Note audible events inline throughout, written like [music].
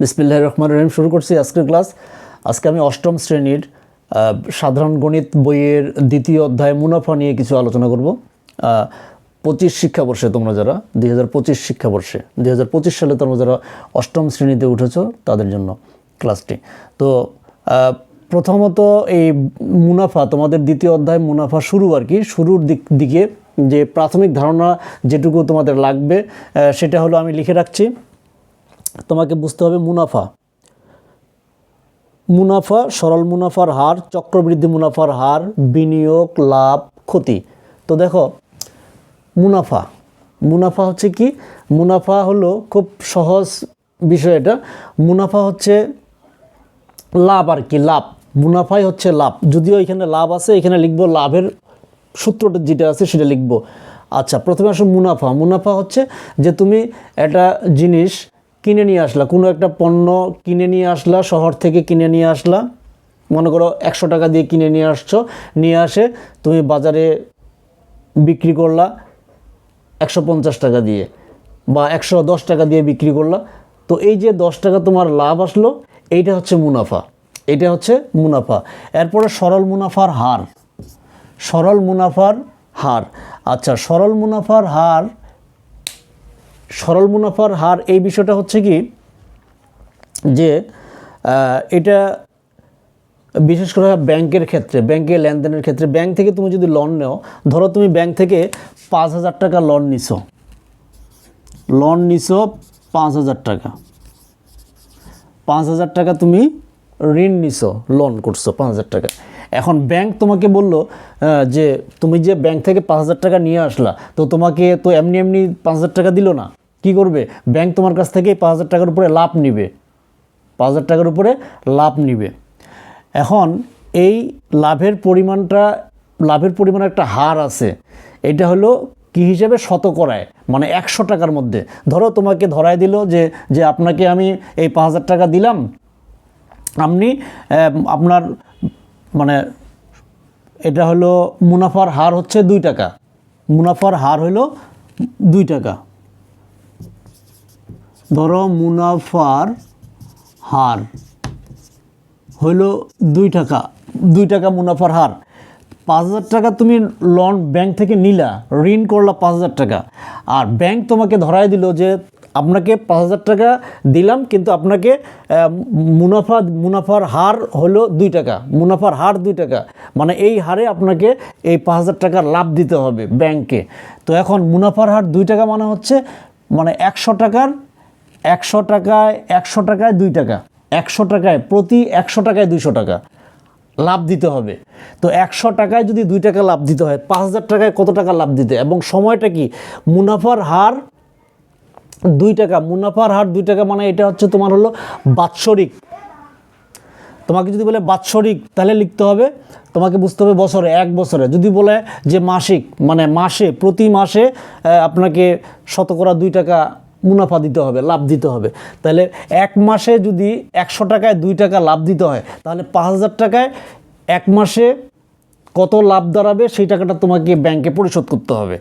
বিসমিল্লাহ রহমান রহিম, শুরু করছি আজকের ক্লাস। আজকে আমি অষ্টম শ্রেণির সাধারণ গণিত বইয়ের দ্বিতীয় অধ্যায় মুনাফা নিয়ে কিছু আলোচনা করব। পঁচিশ শিক্ষাবর্ষে তোমরা যারা, দুই হাজার পঁচিশ শিক্ষাবর্ষে, দুই হাজার পঁচিশ সালে তোমরা যারা অষ্টম শ্রেণীতে উঠেছো, তাদের জন্য ক্লাসটি। তো প্রথমত এই মুনাফা, তোমাদের দ্বিতীয় অধ্যায় মুনাফা শুরু আর কি। শুরুর দিক, দিকে যে প্রাথমিক ধারণা যেটুকু তোমাদের লাগবে সেটা হলো আমি লিখে রাখছি। তোমাকে বুঝতে হবে মুনাফা। মুনাফা, সরল মুনাফার হার, চক্রবৃদ্ধি মুনাফার হার, বিনিয়োগ, লাভ, ক্ষতি। তো দেখো, মুনাফা। মুনাফা হচ্ছে কি? মুনাফা হলো খুব সহজ বিষয় এটা। মুনাফা হচ্ছে লাভ আর কি, লাভ। মুনাফাই হচ্ছে লাভ। যদিও এখানে লাভ আছে, এখানে লিখব লাভের সূত্রটা যেটা আছে সেটা লিখব। আচ্ছা প্রথমে আসো মুনাফা। মুনাফা হচ্ছে যে তুমি একটা জিনিস কিনে নিয়ে আসলা? কোনো একটা পণ্য কিনে নিয়ে আসলা, শহর থেকে কিনে নিয়ে আসলা? মনে করো একশো টাকা দিয়ে কিনে নিয়ে আসছো, নিয়ে আসে, তুমি বাজারে বিক্রি করলা একশো পঞ্চাশ টাকা দিয়ে বা একশো দশ টাকা দিয়ে বিক্রি করলা। তো এই যে দশ টাকা তোমার লাভ আসলো, এইটা হচ্ছে মুনাফা। এটা হচ্ছে মুনাফা। এরপরে সরল মুনাফার হার। সরল মুনাফার হার। আচ্ছা সরল মুনাফার হার সরল মুনাফার হার, এই বিষয়টা হচ্ছে কি যে এটা বিশেষ করে ব্যাংকের ক্ষেত্রে ব্যাংকে লেনদেনের ক্ষেত্রে, ব্যাংক থেকে তুমি যদি লোন নেও, ধরো তুমি ব্যাংক থেকে পাঁচ হাজার টাকা লোন নিছো। লোন নিছো পাঁচ হাজার টাকা। পাঁচ হাজার টাকা তুমি ঋণ নিছো লোন করছ পাঁচ হাজার টাকা। এখন ব্যাংক তোমাকে বলল যে তুমি যে ব্যাংক থেকে পাঁচ হাজার টাকা নিয়ে আসলা, তো তোমাকে তো এমনি এমনি পাঁচ হাজার টাকা দিল না। কি করবে? ব্যাংক তোমার কাছ থেকে পাঁচ হাজার টাকার উপরে লাভ নিবে। পাঁচ হাজার টাকার উপরে লাভ নিবে। এখন এই লাভের পরিমাণটা, লাভের পরিমাণ একটা হার আছে। এটা হলো কি হিসেবে শতকরায় মানে একশো টাকার মধ্যে। ধরো তোমাকে ধরায় দিল যে যে আপনাকে আমি এই পাঁচ হাজার টাকা দিলাম। আপনি আপনার মানে এটা হলো মুনাফার হার হচ্ছে দুই টাকা। মুনাফার হার হলো দুই টাকা। ধরো মুনাফার হার হইল দুই টাকা দুই টাকা মুনাফার হার। পাঁচ হাজার টাকা তুমি লোন ব্যাংক থেকে নিলা, ঋণ করলা পাঁচ হাজার টাকা। আর ব্যাংক তোমাকে ধরাই দিল যে আপনাকে পাঁচ হাজার টাকা দিলাম, কিন্তু আপনাকে মুনাফা, মুনাফার হার হলো দুই টাকা, মুনাফার হার দুই টাকা। মানে এই হারে আপনাকে এই পাঁচ হাজার টাকার লাভ দিতে হবে ব্যাংকে তো এখন মুনাফার হার দুই টাকা মানে হচ্ছে মানে একশো টাকার একশো টাকায় একশো টাকায় দুই টাকা, একশো টাকায় প্রতি একশো টাকায় দুইশো টাকা লাভ দিতে হবে। তো একশো টাকায় যদি দুই টাকা লাভ দিতে হয়, পাঁচ হাজার টাকায় কত টাকা লাভ দিতে? এবং সময়টা কি? মুনাফার হার দুই টাকা, মুনাফার হার দুই টাকা মানে এটা হচ্ছে তোমার হলো বাৎসরিক। তোমাকে যদি বলে বাৎসরিক, তাহলে লিখতে হবে, তোমাকে বুঝতে হবে বছরে, এক বছরে। যদি বলে যে মাসিক মানে মাসে, প্রতি মাসে আপনাকে শতকরা দুই টাকা মুনাফা দিতে হবে, লাভ দিতে হবে। তাহলে এক মাসে যদি একশো টাকায় দুই টাকা লাভ দিতে হয়, তাহলে পাঁচ হাজার টাকায় এক মাসে কত লাভ দাঁড়াবে সেই টাকাটা তোমাকে ব্যাংকে পরিশোধ করতে হবে।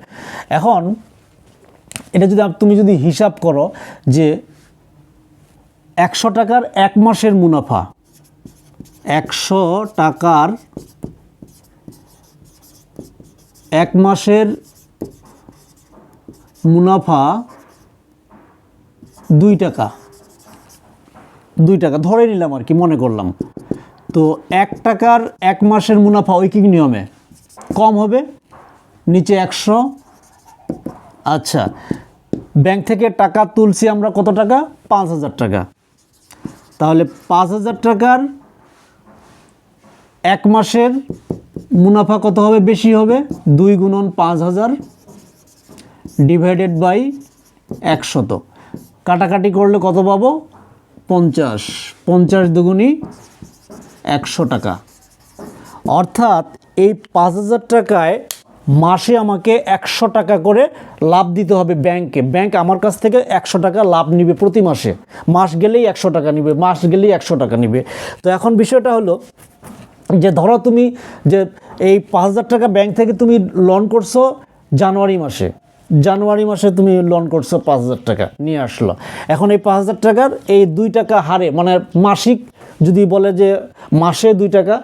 এখন এটা যদি তুমি যদি হিসাব করো যে একশো টাকার এক মাসের মুনাফা, একশো টাকার এক মাসের মুনাফা দুই টাকা। দুই টাকা, ধরে নিলাম আর কি, মনে করলাম। তো এক টাকার এক মাসের মুনাফা ঐকিক নিয়মে? কম হবে, নিচে একশো। আচ্ছা ব্যাংক থেকে টাকা তুলছি আমরা কত টাকা? পাঁচ হাজার টাকা। তাহলে পাঁচ হাজার টাকার এক মাসের মুনাফা কত হবে? বেশি হবে, দুই গুণন পাঁচ হাজার ডিভাইডেড বাই একশত। কাটাকাটি করলে কত পাবো? পঞ্চাশ। পঞ্চাশ দুগুণি একশো টাকা। অর্থাৎ এই পাঁচ হাজার টাকায় মাসে আমাকে একশো টাকা করে লাভ দিতে হবে ব্যাংকে। ব্যাংক আমার কাছ থেকে একশো টাকা লাভ নিবে প্রতি মাসে। মাস গেলেই একশো টাকা নিবে, মাস গেলেই একশো টাকা নিবে। তো এখন বিষয়টা হলো যে ধরো তুমি যে এই পাঁচ হাজার টাকা ব্যাংক থেকে তুমি লোন করছ জানুয়ারি মাসে। জানুয়ারি মাসে তুমি লোন করছ পাঁচ হাজার টাকা, নিয়ে আসলো। এখন এই পাঁচ হাজার টাকার এই দুই টাকা হারে মানে মাসিক যদি বলে যে মাসে দুই টাকা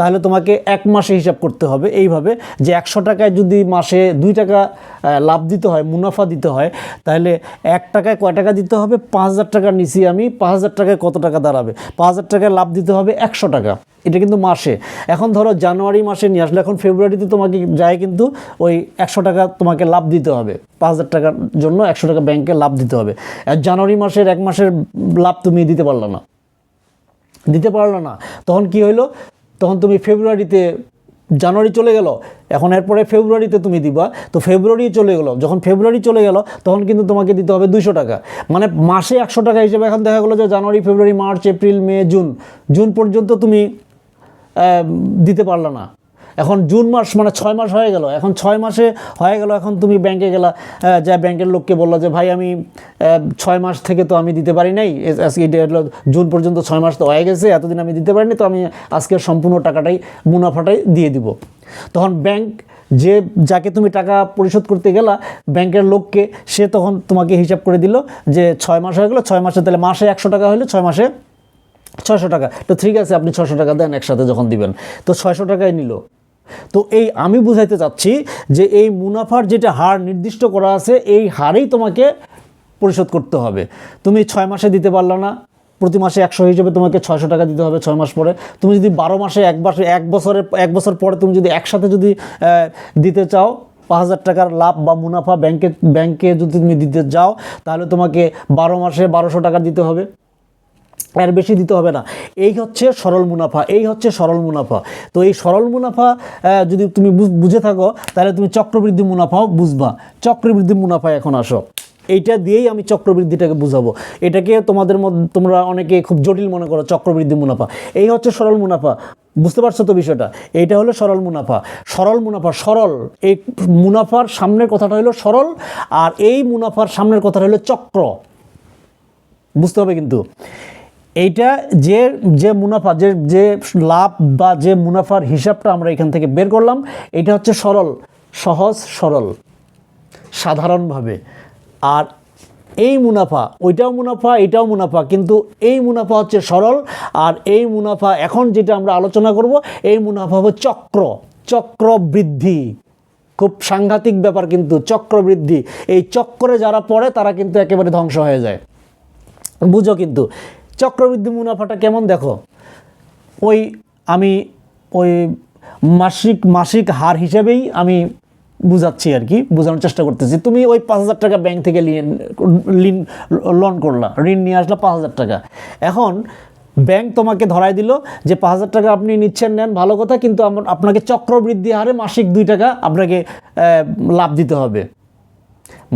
তাহলে তোমাকে এক মাসে হিসাব করতে হবে এইভাবে যে একশো টাকায় যদি মাসে দুই টাকা লাভ দিতে হয়, মুনাফা দিতে হয়, তাহলে এক টাকায় কয় টাকা দিতে হবে? পাঁচ হাজার টাকার নিচে আমি, পাঁচ হাজার টাকায় কত টাকা দাঁড়াবে? পাঁচ হাজার টাকায় লাভ দিতে হবে একশো টাকা। এটা কিন্তু মাসে। এখন ধরো জানুয়ারি মাসে নিয়ে আসলে এখন ফেব্রুয়ারিতে তোমাকে যায় কিন্তু ওই একশো টাকা তোমাকে লাভ দিতে হবে। পাঁচ হাজার টাকার জন্য একশো টাকা ব্যাংকে লাভ দিতে হবে। আর জানুয়ারি মাসের এক মাসের লাভ তুমি দিতে পারল না। দিতে পারল না। তখন কি হইল? তখন তুমি ফেব্রুয়ারিতে, জানুয়ারি চলে গেল, এখন এরপরে ফেব্রুয়ারিতে তুমি দিবা, তো ফেব্রুয়ারি চলে গেল, যখন ফেব্রুয়ারি চলে গেল, তখন কিন্তু তোমাকে দিতে হবে দুশো টাকা। মানে মাসে একশো টাকা হিসেবে এখন দেখা গেলো যে January, February, March, April, May, June June পর্যন্ত তুমি দিতে পারলে না। এখন জুন মাস মানে ছয় মাস হয়ে গেল। এখন ছয় মাসে হয়ে গেল, এখন তুমি ব্যাংকে গেলা যা ব্যাংকের লোককে বলল যে, ভাই, আমি ছয় মাস থেকে তো আমি দিতে পারি নাই আজকে জুন পর্যন্ত ছয় মাস তো হয়ে গেছে, এতদিন আমি দিতে পারিনি, তো আমি আজকে সম্পূর্ণ টাকাটাই, মুনাফাটাই দিয়ে দিব। তখন ব্যাংক যে, যাকে তুমি টাকা পরিশোধ করতে গেলা ব্যাংকের লোককে, সে তখন তোমাকে হিসাব করে দিল যে, ছয় মাস হয়ে গেলো, ছয় মাসে তাহলে মাসে একশো টাকা হলে ছয় মাসে ছয়শো টাকা। তো ঠিক আছে, আপনি ছশো টাকা দেন একসাথে যখন দিবেন। তো ছয়শো টাকায় নিল। তো এই আমি বুঝাইতে চাচ্ছি যে এই মুনাফার যেটা হার নির্দিষ্ট করা আছে, এই হারেই তোমাকে পরিশোধ করতে হবে। তুমি ছয় মাসে দিতে পারল না, প্রতি মাসে একশো হিসেবে তোমাকে ছয়শো টাকা দিতে হবে ছয় মাস পরে। তুমি যদি বারো মাসে এক মাসে এক বছরের এক বছর পরে তুমি যদি একসাথে যদি দিতে চাও, পাঁচ হাজার টাকার লাভ বা মুনাফা ব্যাংকে ব্যাংকে যদি তুমি দিতে যাও, তাহলে তোমাকে বারো মাসে বারোশো টাকা দিতে হবে। এর বেশি দিতে হবে না। এই হচ্ছে সরল মুনাফা, এই হচ্ছে সরল মুনাফা। তো এই সরল মুনাফা যদি তুমি বুঝ- থাকো, তাহলে তুমি চক্রবৃদ্ধি মুনাফাও বুঝবা। চক্রবৃদ্ধি মুনাফা এখন আসো। এইটা দিয়েই আমি চক্রবৃদ্ধিটাকে বুঝাবো। এটাকে তোমাদের মধ্যে তোমরা অনেকে খুব জটিল মনে করো, চক্রবৃদ্ধি মুনাফা। এই হচ্ছে সরল মুনাফা। বুঝতে পারছ তো বিষয়টা? এইটা হলো সরল মুনাফা। সরল মুনাফা, সরল। এই মুনাফার সামনের কথাটা হলো সরল, আর এই মুনাফার সামনের কথাটা হলো চক্র। বুঝতে হবে কিন্তু। এইটা যে যে মুনাফা, যে যে লাভ বা যে মুনাফার হিসাবটা আমরা এখান থেকে বের করলাম, এটা হচ্ছে সরল, সহজ, সরল, সাধারণভাবে। আর এই মুনাফা, ওইটাও মুনাফা, এটাও মুনাফা, কিন্তু এই মুনাফা হচ্ছে সরল, আর এই মুনাফা এখন যেটা আমরা আলোচনা করব, এই মুনাফা হবে চক্র, চক্রবৃদ্ধি। খুব সাংঘাতিক ব্যাপার কিন্তু, চক্রবৃদ্ধি। এই চক্রে যারা পড়ে, তারা কিন্তু একেবারে ধ্বংস হয়ে যায়। বুঝো কিন্তু চক্রবৃদ্ধি মুনাফাটা কেমন দেখো? ওই আমি ওই মাসিক মাসিক হার হিসেবেই আমি বুঝাচ্ছি আর কি, বোঝানোর চেষ্টা করতেছি। তুমি ওই পাঁচ হাজার টাকা ব্যাংক থেকে ঋণ লোন করলা, ঋণ নিয়ে আসলা পাঁচ হাজার টাকা। এখন ব্যাংক তোমাকে ধরাই দিল যে পাঁচ হাজার টাকা আপনি নিচ্ছেন, নেন, ভালো কথা, কিন্তু আপনাকে চক্রবৃদ্ধি হারে মাসিক দুই টাকা আপনাকে লাভ দিতে হবে।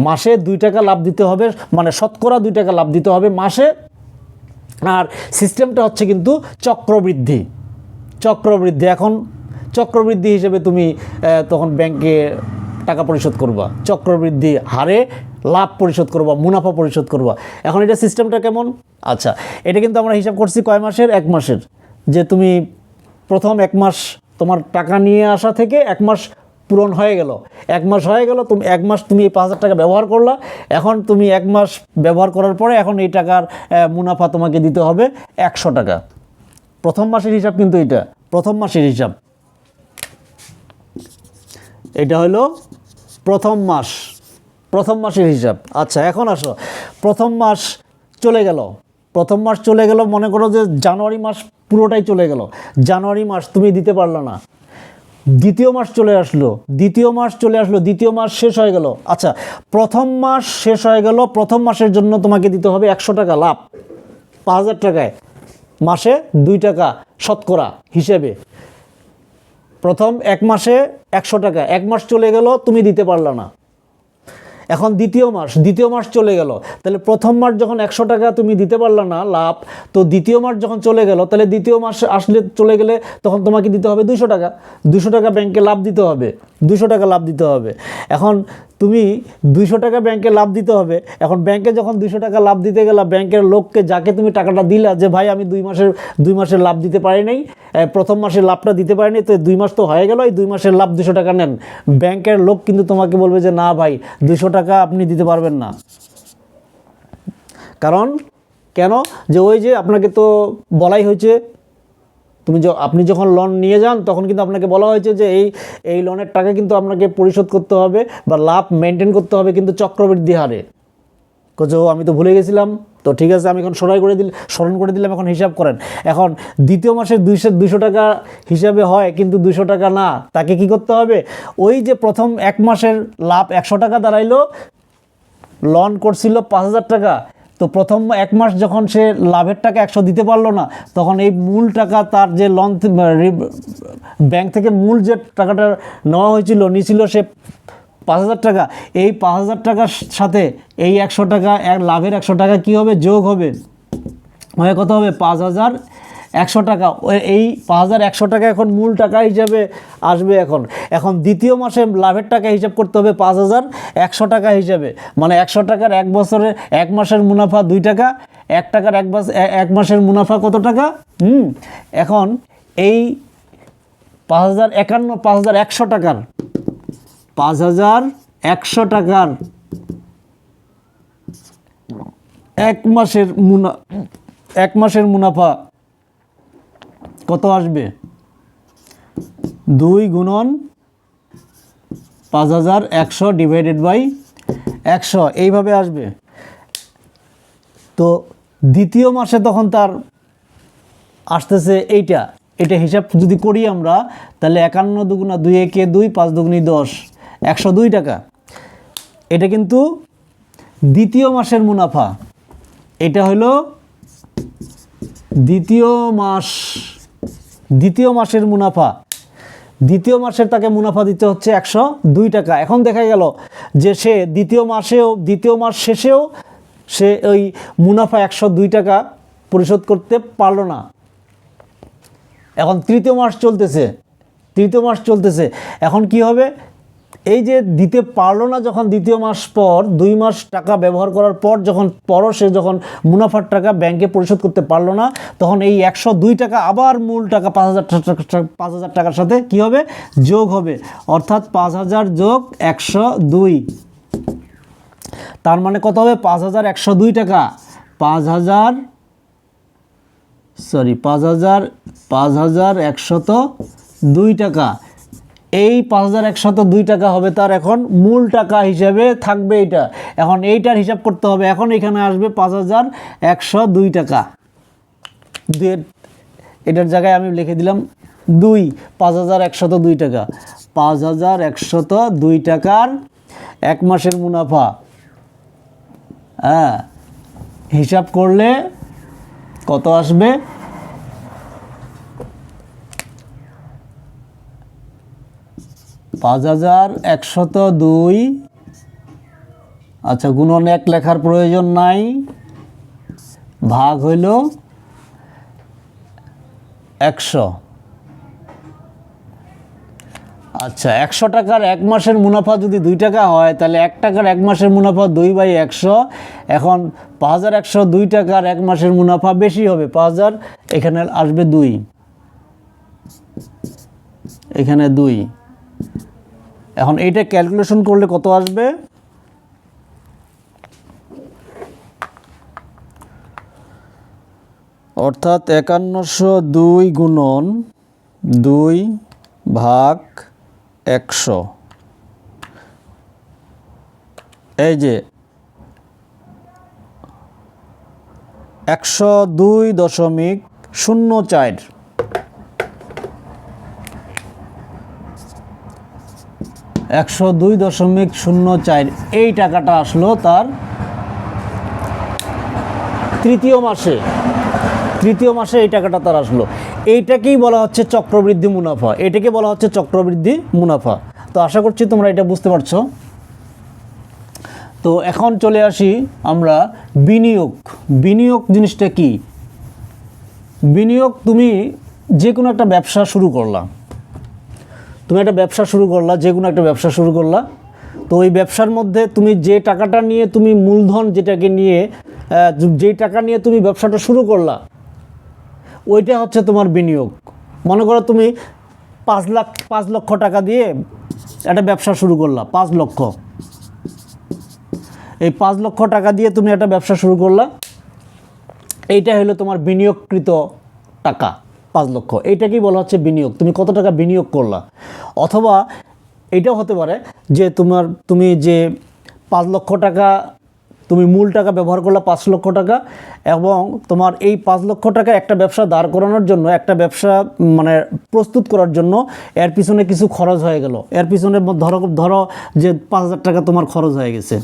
মাসে দুই টাকা লাভ দিতে হবে মানে শতকরা দুই টাকা লাভ দিতে হবে মাসে। আর সিস্টেমটা হচ্ছে কিন্তু চক্রবৃদ্ধি। চক্রবৃদ্ধি, এখন চক্রবৃদ্ধি হিসেবে তুমি তখন ব্যাংকে টাকা পরিশোধ করবা। চক্রবৃদ্ধি হারে লাভ পরিশোধ করবা, মুনাফা পরিশোধ করবা। এখন এটা সিস্টেমটা কেমন? আচ্ছা এটা কিন্তু আমরা হিসাব করছি কয় মাসের? এক মাসের। যে তুমি প্রথম এক মাস তোমার টাকা নিয়ে আসা থেকে এক মাস পূরণ হয়ে গেল। এক মাস হয়ে গেল, তুমি এক মাস তুমি এই পাঁচ হাজার টাকা ব্যবহার করলা। এখন তুমি এক মাস ব্যবহার করার পরে এখন এই টাকার মুনাফা তোমাকে দিতে হবে একশো টাকা। প্রথম মাসের হিসাব কিন্তু এটা প্রথম মাসের হিসাব। এটা হলো প্রথম মাস, প্রথম মাসের হিসাব। আচ্ছা এখন আসো। প্রথম মাস চলে গেল। প্রথম মাস চলে গেল, মনে করো যে জানুয়ারি মাস পুরোটাই চলে গেল। জানুয়ারি মাস তুমি দিতে পারল না। দ্বিতীয় মাস চলে আসলো, দ্বিতীয় মাস চলে আসলো, দ্বিতীয় মাস শেষ হয়ে গেল। আচ্ছা প্রথম মাস শেষ হয়ে গেল, প্রথম মাসের জন্য তোমাকে দিতে হবে একশো টাকা লাভ, পাঁচ হাজার টাকায়। মাসে দুই টাকা শতকরা হিসেবে। প্রথম এক মাসে একশো টাকা, এক মাস চলে গেল, তুমি দিতে পারলা না। এখন দ্বিতীয় মাস দ্বিতীয় মাস চলে গেল। তাহলে প্রথম মাস যখন একশো টাকা তুমি দিতে পারলা না, লাভ, তো দ্বিতীয় মাস যখন চলে গেল, তাহলে দ্বিতীয় মাস আসলে চলে গেলে তখন তোমাকে দিতে হবে দুশো টাকা। দুশো টাকা ব্যাংকে লাভ দিতে হবে। দুশো টাকা লাভ দিতে হবে। এখন তুমি দুইশো টাকা ব্যাংকে লাভ দিতে হবে। এখন ব্যাংকে যখন দুইশো টাকা লাভ দিতে গেলা, ব্যাংকের লোককে যাকে তুমি টাকাটা দিলা যে, ভাই, আমি দুই মাসের দুই মাসের লাভ দিতে পারি নাই প্রথম মাসের লাভটা দিতে পারিনি তো দুই মাস তো হয়ে গেল, এই দুই মাসের লাভ দুশো টাকা নেন। ব্যাংকের লোক কিন্তু তোমাকে বলবে যে, না, ভাই দুশো টাকা আপনি দিতে পারবেন না। কারণ, কেন? যে ওই যে আপনাকে তো বলাই হয়েছে তুমি আপনি যখন লোন নিয়ে যান, তখন কিন্তু আপনাকে বলা হয়েছে যে এই এই লোনের টাকা কিন্তু আপনাকে পরিশোধ করতে হবে বা লাভ মেনটেন করতে হবে কিন্তু চক্রবৃদ্ধি হারে। কোচো আমি তো ভুলে গেছিলাম। তো ঠিক আছে, আমি এখন সরাই করে দিল, স্মরণ করে দিলাম, এখন হিসাব করেন। এখন দ্বিতীয় মাসে দুইশো দুশো টাকা হিসাবে হয়, কিন্তু দুশো টাকা না। তাকে কি করতে হবে? ওই যে প্রথম এক মাসের লাভ একশো টাকা দাঁড়াইলো লন করছিল পাঁচ হাজার টাকা। তো প্রথম এক মাস যখন সে লাভের টাকা একশো দিতে পারল না, তখন এই মূল টাকা তার যে লন ব্যাংক থেকে মূল যে টাকাটা নেওয়া হয়েছিল, নিয়েছিল সে পাঁচ হাজার টাকা। এই পাঁচ হাজার টাকার সাথে এই একশো টাকা, এক লাভের একশো টাকা কী হবে? যোগ হবে। হয়ে কত হবে? পাঁচ হাজার একশো টাকা। এই পাঁচ হাজার একশো টাকা এখন মূল টাকা হিসাবে আসবে এখন। এখন দ্বিতীয় মাসে লাভের টাকা হিসাব করতে হবে পাঁচ হাজার একশো টাকা হিসাবে। মানে একশো টাকার এক বছরে এক মাসের মুনাফা দুই টাকা, এক টাকার এক বছর এক মাসের মুনাফা কত টাকা? হুম, এখন এই পাঁচ হাজার একান্ন, পাঁচ হাজার একশো টাকার, পাঁচ হাজার একশো টাকার এক মাসের মুনা, এক মাসের মুনাফা কত আসবে? দুই গুণন পাঁচ হাজার একশো ডিভাইডেড বাই একশো। এইভাবে আসবে। তো দ্বিতীয় মাসে তখন তার আসতেছে এইটা। এটা হিসাব যদি করি আমরা, তাহলে একান্ন দুগুণা দুই একে দুই, পাঁচ দুগুনি দশ, একশো দুই টাকা। এটা কিন্তু দ্বিতীয় মাসের মুনাফা। এটা হলো দ্বিতীয় মাস দ্বিতীয় মাসের মুনাফা। দ্বিতীয় মাসের তাকে মুনাফা দিতে হচ্ছে একশো দুই টাকা। এখন দেখা গেল যে সে দ্বিতীয় মাসেও, দ্বিতীয় মাস শেষেও সে ওই মুনাফা একশো দুই টাকা পরিশোধ করতে পারল না। এখন তৃতীয় মাস চলতেছে। তৃতীয় মাস চলতেছে। এখন কি হবে? এই যে দিতে পারল না যখন দ্বিতীয় মাস পর, দুই মাস টাকা ব্যবহার করার পর যখন পর সে যখন মুনাফার টাকা ব্যাংকে পরিশোধ করতে পারল না, তখন এই একশো দুই টাকা আবার মূল টাকা পাঁচ হাজার পাঁচ হাজার টাকার সাথে কি হবে? যোগ হবে। অর্থাৎ পাঁচ হাজার যোগ একশো দুই। তার মানে কত হবে? পাঁচ হাজার একশো দুই টাকা। পাঁচ হাজার সরি পাঁচ হাজার পাঁচ হাজার একশত দুই টাকা। এই পাঁচ হাজার একশত দুই টাকা হবে, তার এখন মূল টাকা হিসেবে থাকবে এটা এখন এইটার হিসাব করতে হবে, এখন এখানে আসবে পাঁচ হাজার একশো দুই টাকা। এটার জায়গায় আমি লিখে দিলাম, দুই, পাঁচ হাজার একশত দুই টাকা। পাঁচ হাজার একশত দুই টাকার এক মাসের মুনাফা। হ্যাঁ হিসাব করলে কত আসবে? পাঁচ হাজার একশত দুই। আচ্ছা গুণন এক লেখার প্রয়োজন নাই। ভাগ হইল একশো। আচ্ছা একশো টাকার এক মাসের মুনাফা যদি দুই টাকা হয়, তাহলে এক টাকার এক মাসের মুনাফা দুই বাই একশো। এখন পাঁচ হাজার একশো দুই টাকার এক মাসের মুনাফা বেশি হবে, পাঁচ হাজার। এখানে আসবে দুই। এখানে দুই। এখন এইটা ক্যালকুলেশন করলে কত আসবে? অর্থাৎ একান্নশো দুই গুণন দুই ভাগ একশো। এই যে একশো দুই দশমিক শূন্য চার। একশো দুই দশমিক শূন্য চার। এই টাকাটা আসলো তার তৃতীয় মাসে। তৃতীয় মাসে এই টাকাটা তার আসলো। এইটাকেই বলা হচ্ছে চক্রবৃদ্ধি মুনাফা। এটাকে বলা হচ্ছে চক্রবৃদ্ধি মুনাফা। তো আশা করছি তোমরা এটা বুঝতে পারছ। তো এখন চলে আসি আমরা বিনিয়োগ। বিনিয়োগ জিনিসটা কি? বিনিয়োগ তুমি যে কোনো একটা ব্যবসা শুরু করলা। তুমি একটা ব্যবসা শুরু করলা, যে কোনো একটা ব্যবসা শুরু করলা। তো ওই ব্যবসার মধ্যে তুমি যে টাকাটা নিয়ে তুমি মূলধন যেটাকে নিয়ে যেই টাকা নিয়ে তুমি ব্যবসাটা শুরু করলা, ওইটা হচ্ছে তোমার বিনিয়োগ। মনে করো তুমি পাঁচ লাখ, পাঁচ লক্ষ টাকা দিয়ে একটা ব্যবসা শুরু করলা, পাঁচ লক্ষ। এই পাঁচ লক্ষ টাকা দিয়ে তুমি একটা ব্যবসা শুরু করলা, এইটা হলো তোমার বিনিয়োগকৃত টাকা। পাঁচ লক্ষ। এইটাকেই বলা হচ্ছে বিনিয়োগ? তুমি কত টাকা বিনিয়োগ করলা? অথবা এটাও হতে পারে যে তোমার, তুমি যে পাঁচ লক্ষ টাকা, তুমি মূল টাকা ব্যবহার করলা পাঁচ লক্ষ টাকা এবং তোমার এই পাঁচ লক্ষ টাকা একটা ব্যবসা দাঁড় করানোর জন্য, একটা ব্যবসা মানে প্রস্তুত করার জন্য এর পিছনে কিছু খরচ হয়ে গেল। এর পিছনে ধরো ধরো যে পাঁচ হাজার টাকা তোমার খরচ হয়ে গেছে।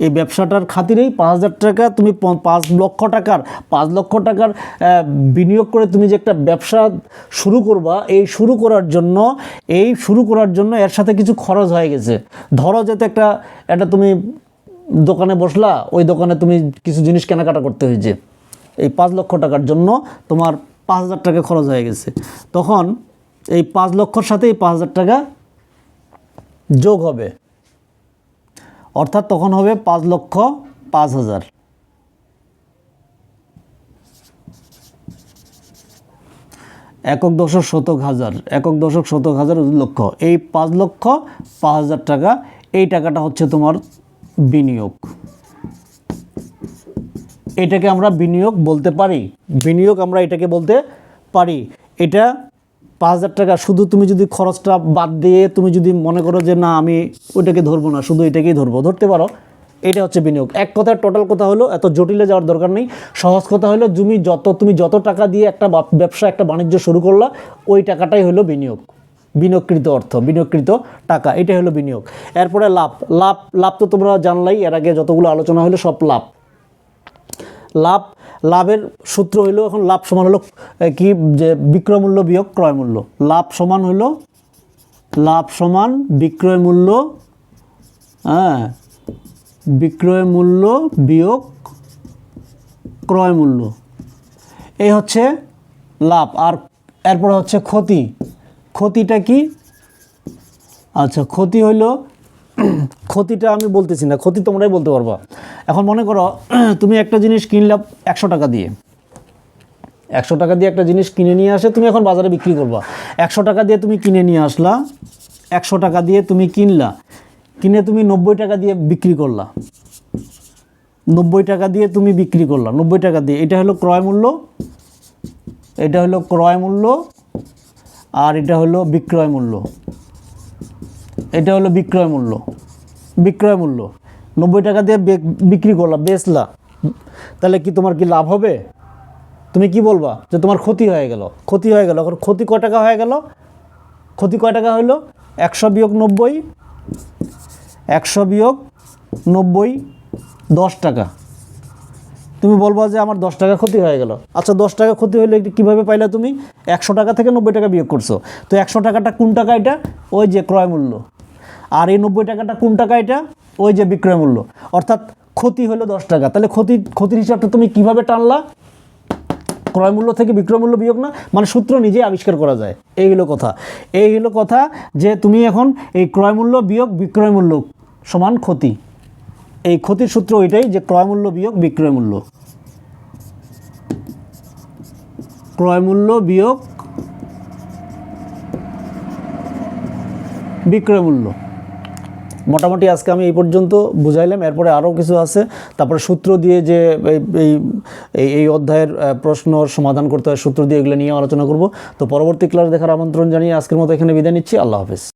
এই ব্যবসাটার খাতিরেই পাঁচ হাজার টাকা তুমি পাঁচ লক্ষ টাকার, পাঁচ লক্ষ টাকার বিনিয়োগ করে তুমি যে একটা ব্যবসা শুরু করবা, এই শুরু করার জন্য, এই শুরু করার জন্য এর সাথে কিছু খরচ হয়ে গেছে। ধরো যাতে একটা একটা তুমি দোকানে বসলা, ওই দোকানে তুমি কিছু জিনিস কেনাকাটা করতে হয়েছে। এই পাঁচ লক্ষ টাকার জন্য তোমার পাঁচ হাজার টাকা খরচ হয়ে গেছে। তখন এই পাঁচ লক্ষর সাথে এই পাঁচ হাজার টাকা যোগ হবে। অর্থাৎ তখন হবে পাঁচ লক্ষ পাঁচ হাজার। একক দশক শতক হাজার, একক দশক শতক হাজার লক্ষ। এই পাঁচ লক্ষ পাঁচ হাজার টাকা, এই টাকাটা হচ্ছে তোমার বিনিয়োগ। এটাকে আমরা বিনিয়োগ বলতে পারি। বিনিয়োগ আমরা এটাকে বলতে পারি। এটা পাঁচ হাজার টাকা, শুধু তুমি যদি খরচটা বাদ দিয়ে তুমি যদি মনে করো যে না, আমি ওইটাকে ধরবো না, শুধু এটাকেই ধরবো, ধরতে পারো, এটা হচ্ছে বিনিয়োগ। এক কথা টোটাল কথা হলো, এত জটিলে যাওয়ার দরকার নেই। সহজ কথা হলো, তুমি যত তুমি যত টাকা দিয়ে একটা ব্যবসা, একটা বাণিজ্য শুরু করলা, ওই টাকাটাই হলো বিনিয়োগ। বিনিয়োগকৃত অর্থ, বিনিয়োগকৃত টাকা, এটাই হলো বিনিয়োগ। এরপরে লাভ লাভ লাভ তো তোমরা জানলাই, এর আগে যতগুলো আলোচনা হলো সব লাভ। লাভ লাভের সূত্র হইল এখন লাভ সমান হলো কি, যে বিক্রয় মূল্য বিয়োগ ক্রয় মূল্য। লাভ সমান হইল, লাভ সমান বিক্রয় মূল্য হ্যাঁ বিক্রয় মূল্য বিয়োগ ক্রয় মূল্য। এই হচ্ছে লাভ। আর এরপর হচ্ছে ক্ষতি। ক্ষতিটা কি? আচ্ছা ক্ষতি হইল, [clears throat] ক্ষতিটা আমি বলতেছি না, ক্ষতি তোমরাই বলতে পারবা। এখন মনে করো, [clears throat] তুমি একটা জিনিস কিনলা একশো টাকা দিয়ে। একশো টাকা দিয়ে একটা জিনিস কিনে নিয়ে আসে, তুমি এখন বাজারে বিক্রি করবা। একশো টাকা দিয়ে তুমি কিনে নিয়ে আসলা, একশো টাকা দিয়ে তুমি কিনলা, কিনে তুমি নব্বই টাকা দিয়ে বিক্রি করলা। নব্বই টাকা দিয়ে তুমি বিক্রি করলা, নব্বই টাকা দিয়ে। এটা হলো ক্রয় মূল্য, এটা হলো ক্রয় মূল্য, আর এটা হলো বিক্রয় মূল্য। এটা হলো বিক্রয় মূল্য বিক্রয় মূল্য। নব্বই টাকা দিয়ে বিক্রি করলা, বেচলা। তাহলে কি তোমার কি লাভ হবে? তুমি কি বলবা? যে তোমার ক্ষতি হয়ে গেল, ক্ষতি হয়ে গেল। এখন ক্ষতি কয় টাকা হয়ে গেল? ক্ষতি কয় টাকা হলো একশো বিয়োগ নব্বই, একশো বিয়োগ নব্বই, দশ টাকা। তুমি বলবা যে আমার দশ টাকা ক্ষতি হয়ে গেল। আচ্ছা দশ টাকা ক্ষতি হলে কীভাবে পাইলে তুমি? একশো টাকা থেকে নব্বই টাকা বিয়োগ করছ। তো একশো টাকাটা কোন টাকা এটা? ওই যে ক্রয় মূল্য। আর এই নব্বই টাকাটা কোন টাকা এটা? ওই যে বিক্রয় মূল্য। অর্থাৎ ক্ষতি হলো দশ টাকা। তাহলে ক্ষতি, ক্ষতির হিসাবটা তুমি কীভাবে টানলা? ক্রয় মূল্য থেকে বিক্রয় মূল্য বিয়োগ না মানে সূত্র নিজে আবিষ্কার করা যায়। এই হলো কথা। এই হলো কথা যে তুমি এখন এই ক্রয় মূল্য বিয়োগ বিক্রয় মূল্য সমান ক্ষতি। এই ক্ষতির সূত্র ওইটাই যে ক্রয় মূল্য বিয়োগ বিক্রয় মূল্য। ক্রয় মূল্য বিয়োগ বিক্রয় মূল্য। মোটামুটি আজকে আমি এই পর্যন্ত বুঝাইলাম, এরপরে আরও কিছু আছে। তারপরে সূত্র দিয়ে যে এই- এই অধ্যায়ের প্রশ্ন সমাধান করতে হয়, সূত্র দিয়ে এগুলো নিয়ে আলোচনা করব। তো পরবর্তী ক্লাস দেখার আমন্ত্রণ জানিয়ে আজকের মতো এখানে বিদায় নিচ্ছি। আল্লাহ হাফিজ।